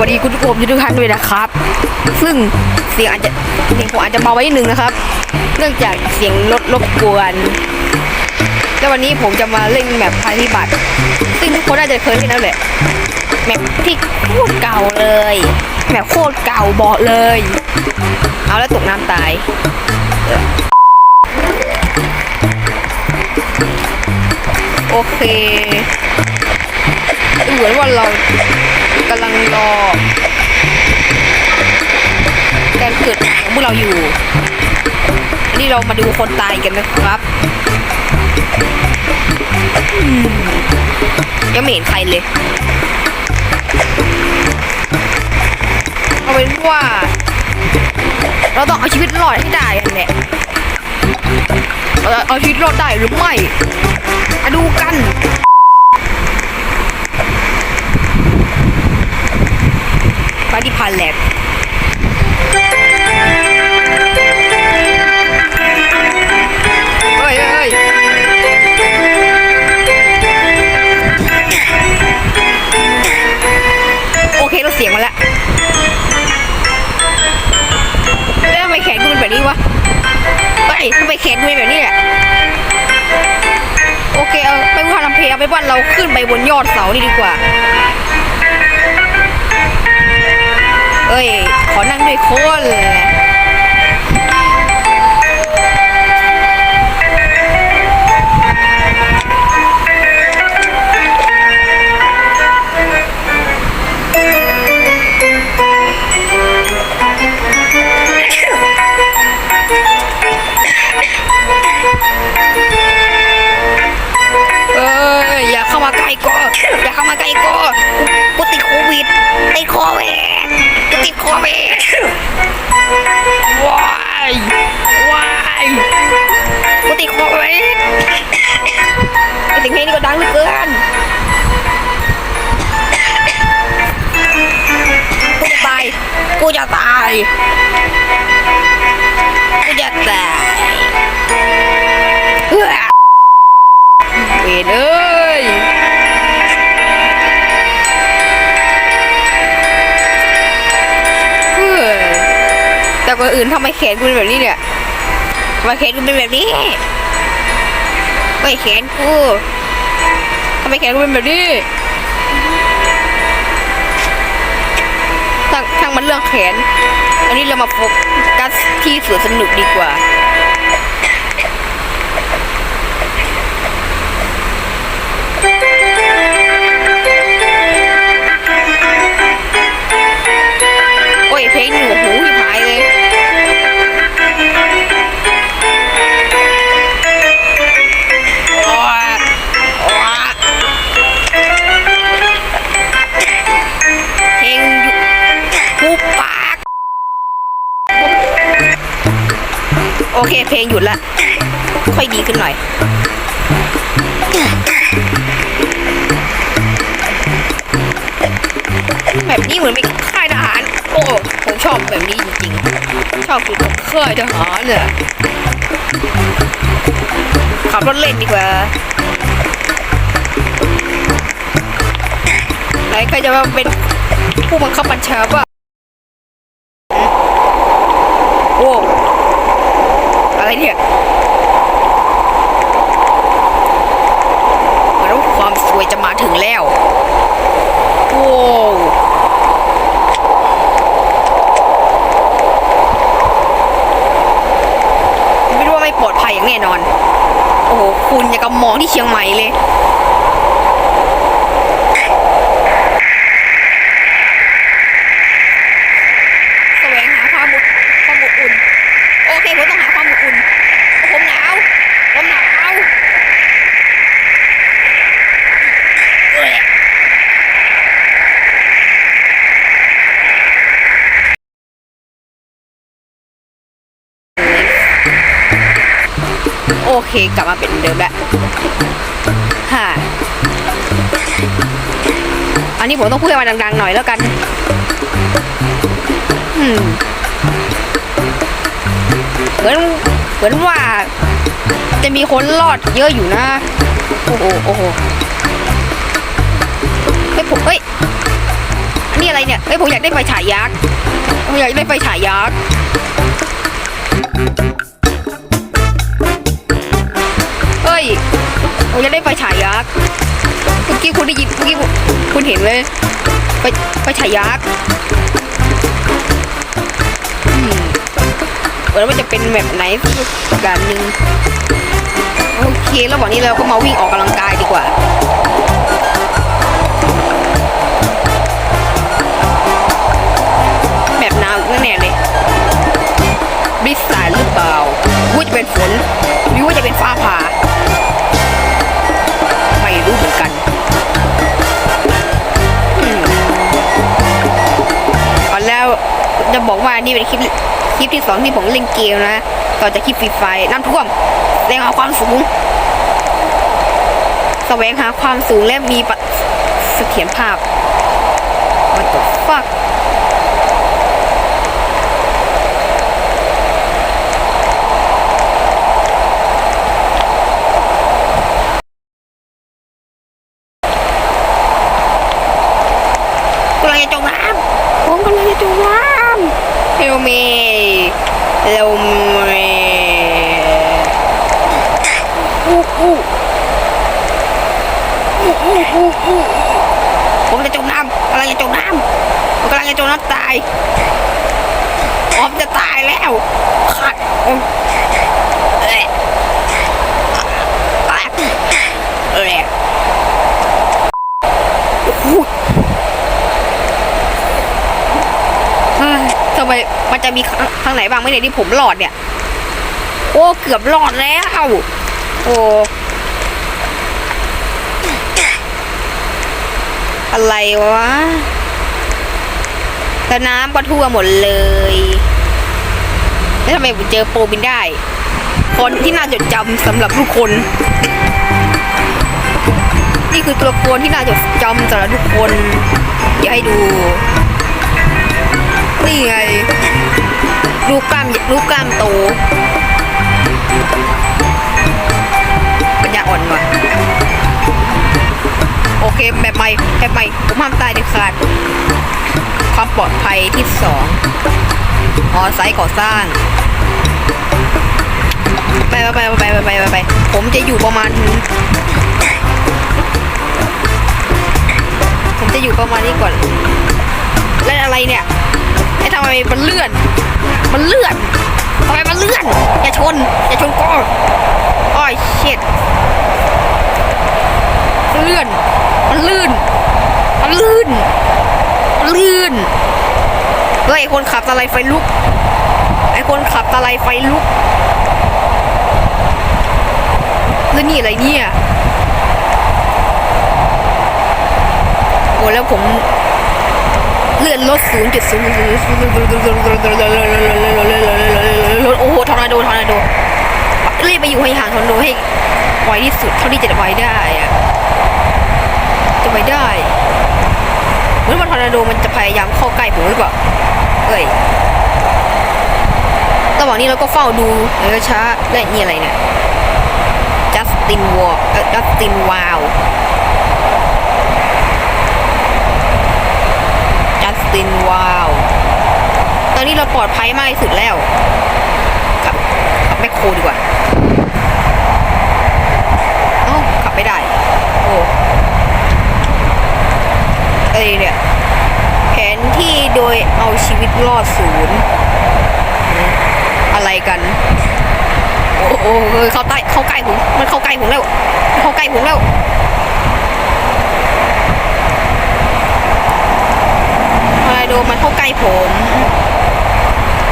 วัสดีคุณผู้ชมทุกท่านด้วยนะครับ ซึ่งเสียงอาจจะเสียงผมอาจจะเบาไว้นิดนึงนะครับ เนื่องจากเสียงรถรบกวน แล้ววันนี้ผมจะมาเล่นแมปภัยพิบัติ ซึ่งทุกคนน่าจะเคยเล่นแล้วแหละแมปที่โคตรเก่าเลยแมปโคตรเก่าบอกเลย เอาแล้วตกน้ำตายโอเคดูเหมือนว่าเรา กำลังรอการเกิดของพวกเราอยู่นนี้เรามาดูคนตายกันนะครับ ยังไม่เห็นใครเลย เอาเป็นว่า เราต้องเอาชีวิตรอดให้ได้กันแหละเราจะเอาชีวิตรอดได้หรือไม่ มาดูกัน มาที่พันแหลกเฮ้ยเฮ้ยโอเคเราเสียงมาแล้วแล้วทำไมแขนกูเป็นแบบนี้วะเฮ้ยทำไมแขนกูเป็นแบบนี้อะโอเคเอาไม่ว่าทำเพลเอาไปว่าเราขึ้นไปบนยอดเสานี่ดีกว่า เอ้ย ขอนั่งด้วยคนเอ้ยอย่าเข้ามาใกล้ก็อย่าเข้ามาใกล้ก็กูติดโควิดติดโควิดกูติด โควิดว้ายว้ายกูติดโควิดไอ้สิ่งนี้นี่ก็ดังเหลือเกินกูจะตาย กูจะตาย อื่นทำไมแขนกูเป็นแบบนี้เนี่ยทำไมแขนกูเป็นแบบนี้ไม่แขนกูทำไมแขนกูเป็นแบบนี้ทั้งทั้งมันเรื่องแขน อันนี้เรามาโฟกัสที่สวนสนุกดีกว่าโอ้ยเพลงหนูหูที่หายเลย งหยุดละ ค่อยดีขึ้นหน่อย แบบนี้เหมือนเป็นค่ายทหาร โอ้ผมชอบแบบนี้จริงๆ ชอบคือค่ายทหารเนี่ยขับรถเล่นดีกว่าไหนใครจะมาเป็นผู้บังคับบัญชาบ้างโอ้ อะไรเนี่ยเหมือนว่าความสวยจะมาถึงแล้วโว้ไม่รู้ว่าไม่ปลอดภัยอย่างแน่นอน โอ้โห คุณอย่ากับมองที่เชียงใหม่เลย แสวงหาความอบความอบอุ่น โอเคผมต้องหาความอบอุ่นผมหนาวผมหนาวเอ้ยโอเคกลับมาเป็นเดิมแล้วฮ่าอันนี้ผมต้องพูดให้มันดังๆหน่อยแล้วกัน อืม เหมือนเหมือนว่า จะมีคนรอดเยอะอยู่นะ โอ้โหโอ้โหเฮ้ยผมเฮ้ยอันนี่อะไรเนี่ยเฮ้ยผมอยากได้ไฟฉายยักษ์ผมอยากได้ไฟฉายยักษ์เฮ้ยผมอยากได้ไฟฉายยักษ์เมื่อกี้คุณได้ยินเมื่อกี้คุณคุณเห็นเลยไฟไฟฉายยักษ์ เหมือนว่าจะเป็นแบบไหนสักอย่างหนึ่งโอเคแล้ววันนี้เราก็มาวิ่งออกกำลังกายดีกว่าแบบน้ำแน่เลยบิสายหรือเปล่าว่าจะเป็นฝนหรือว่าจะเป็นฟ้าผ่าไม่รู้เหมือนกันอืมก่อนแล้วจะบอกว่านี่เป็นคลิป ที่สองที่ผมเล่นเกมนะต่อจากคลิปฟรีไฟน้ำท่วมแสวงหาความสูงแสวงหาความสูงและมีสเสถียรภาพ What the fuck กำลังจะจมน้ำผมกำลังจะจมน้ำเฮลเมเฮ ลมผมจะจมน้ำกำลังจะจมน้ำผมกำลังจะจมน้ำตายผมจะตายแล้วขาดผมเอ้ยเอ้ยโอ้โห เฮ้ยทำไมันจะมีข้างไหนบ้างไมเนี่ยที่ผมหลอดเนี่ย โอ้เกือบหลอดแล้วโอ้อะไรวะแต่น้ำก็ทั่วหมดเลยแล้วทำไมผมเจอโปบินได้ คนที่น่าจดจำสำหรับทุกคน นี่คือตัวละครที่น่าจดจำสำหรับทุกคนเดี๋ยวให้ดู นี่ไง รูปกล้ามรูปกล้ามโตปัญญาอ่อนว่ะโอเคแบบใหม่แบบใหม่ผมห้ามตายเด็ดขาด ความปลอดภัยที่สองออไซต์ก่อสร้างไปไปไปไปไปไปไปผมจะอยู่ประมาณ ผมจะอยู่ประมาณนี้ก่อน เล่นอะไรเนี่ย ทำไมมันเลื่อน มันเลื่อนทำไมมันเลื่อน อย่าชน อย่าชนก็อ้อยเช็ดเลื่อน มันลื่น มันลื่น มันลื่นเฮ้ยไอ้คนขับตะไลไฟลุก ไอ้คนขับตะไลไฟลุกแล้วนี่อะไรเนี่ยโอ้แล้วผม เลื่อนรถศูนย์จุดศูนย์โอ้โหทอร์นาโดทอร์นาโดรีบไปอยู่ให้ห่างทอร์นาโดให้ไวที่สุดเท่าที่จะไวได้อะจะไวได้เหมือนว่าทอร์นาโดมันจะพยายามเข้าใกล้ผมหรือเปล่าเอ้ยระหว่างนี้เราก็เฝ้าดูแล้วช้าและนี่อะไรเนี่ยจัสตินวอลเออจัสตินวาว จัสตินว้าว ตอนนี้ เราปลอดภัยมากที่สุดแล้วขับขับแมคโครดีกว่าเอ้าขับไม่ได้ โอ้เอ้ยเนี่ยแผนที่โดยเอาชีวิตรอดศูนย์อะไรกันโอ้โหเข้าใต้เข้าใกล้ผมมันเข้าใกล้ผมแล้วเข้าใกล้ผมแล้วทอร์นาโดมันเข้าใกล้ผม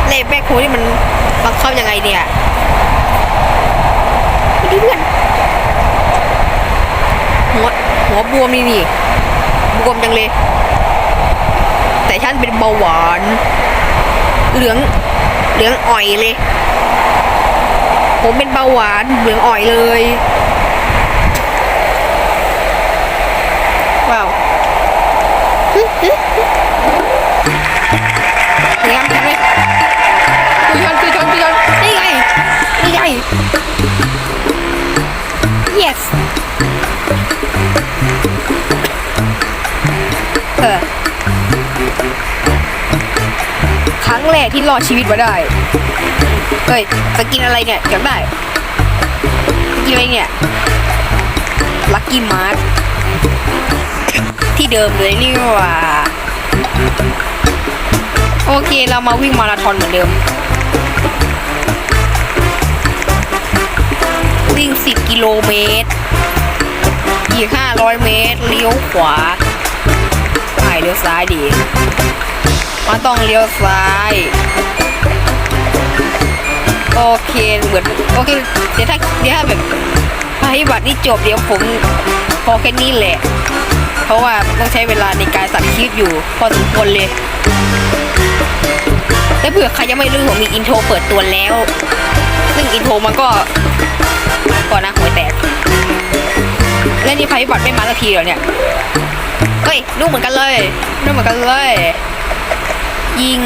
เลนแบกโคนี่มันบังคับยังไงเนี่ยไม่ดีเพื่อนหัวหัวบวมนี่นี่บวมจังเลย แต่ฉันเป็นเบาหวาน เหลืองเหลืองอ่อยเลย ผมเป็นเบาหวานเหลืองอ่อยเลย yes เออแรกที่รอดชีวิตมาได้ เฮ้ยสกินอะไรเนี่ยอยากได้กินอะไรเนี่ยลัคกี้มาร์ที่เดิมเลยนี่ว่า โอเคเรามาวิ่งมาราธอนเหมือนเดิม วิ่ง 10 กิโลเมตร อีก 500 เมตร เลี้ยวขวาไม่เลี้ยวซ้ายดีมันต้องเลี้ยวซ้าย โอเค เหมือน โอเค เดี๋ยวถ้าเดี๋ยวถ้าแบบภัยพิบัตินี่จบ เดี๋ยวผมพอแค่นี้แหละ เพราะว่าต้องใช้เวลาในการตัดคลิปอยู่ พอสมควรเลยและเผื่อใครยังไม่รู้ผมมีอินโทรเปิดตัวแล้ว ซึ่งอินโทรมันก็ ก่อนนะหวยแตกและนี่ภัยพิบัติไม่มาสักทีเหรอเนี่ยเฮ้ยดูเหมือนกันเลยดูเหมือนกันเลย ยิง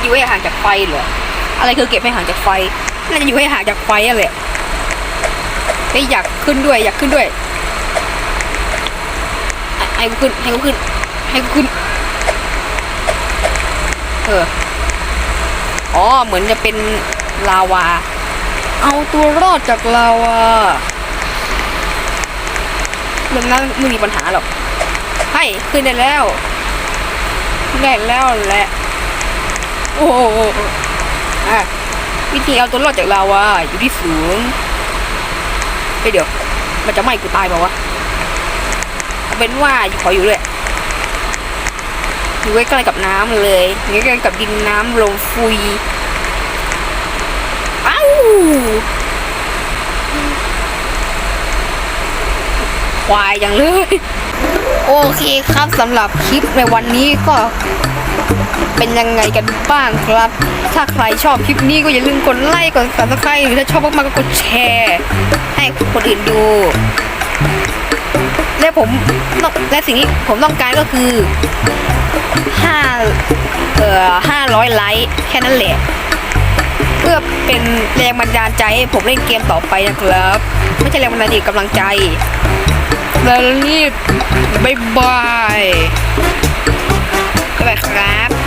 อยู่ให้ห่างจากไฟเหรออะไรคือเก็บให้ห่างจากไฟน่าจะอยู่ให้ห่างจากไฟอะแหละเฮ้ยอยากขึ้นด้วยอยากขึ้นด้วยให้กูขึ้นให้กูขึ้นให้กูขึ้นเอออ๋อเหมือนจะเป็น ลาวา เอาตัวรอดจากลาวาเรื่องนั้นไม่มีปัญหาหรอกให้ขึ้นได้แล้วได้แล้วแหละ โอ้โหอะวิธีเอาตัวรอดจากลาวาอยู่ที่สูงเฮ้ยเดี๋ยว มันจะไหม้กูตายเปล่าวะเป็นว่าขออยู่เลยอยู่ใกล้ๆกับน้ำเลยอยู่ใกล้ๆกับดินน้ำลงฟุยอ้าว ควายอย่างเลย โอเคครับสำหรับคลิปในวันนี้ก็เป็นยังไงกันบ้างครับ ถ้าใครชอบคลิปนี้ก็อย่าลืมกดไลค์ กด subscribe หรือถ้าชอบมากๆก็กดแชร์ ให้คนอื่นดู และผมและสิ่งที่ผมต้องการก็คือห้าเอ่อห้าร้อยไลค์แค่นั้นแหละ เพื่อเป็นแรงบันดาลใจให้ผมเล่นเกมต่อไปนะครับ ไม่ใช่แรงบันดาลใจกำลังใจ แล้วรีบบายบายบ๊ายบายครับ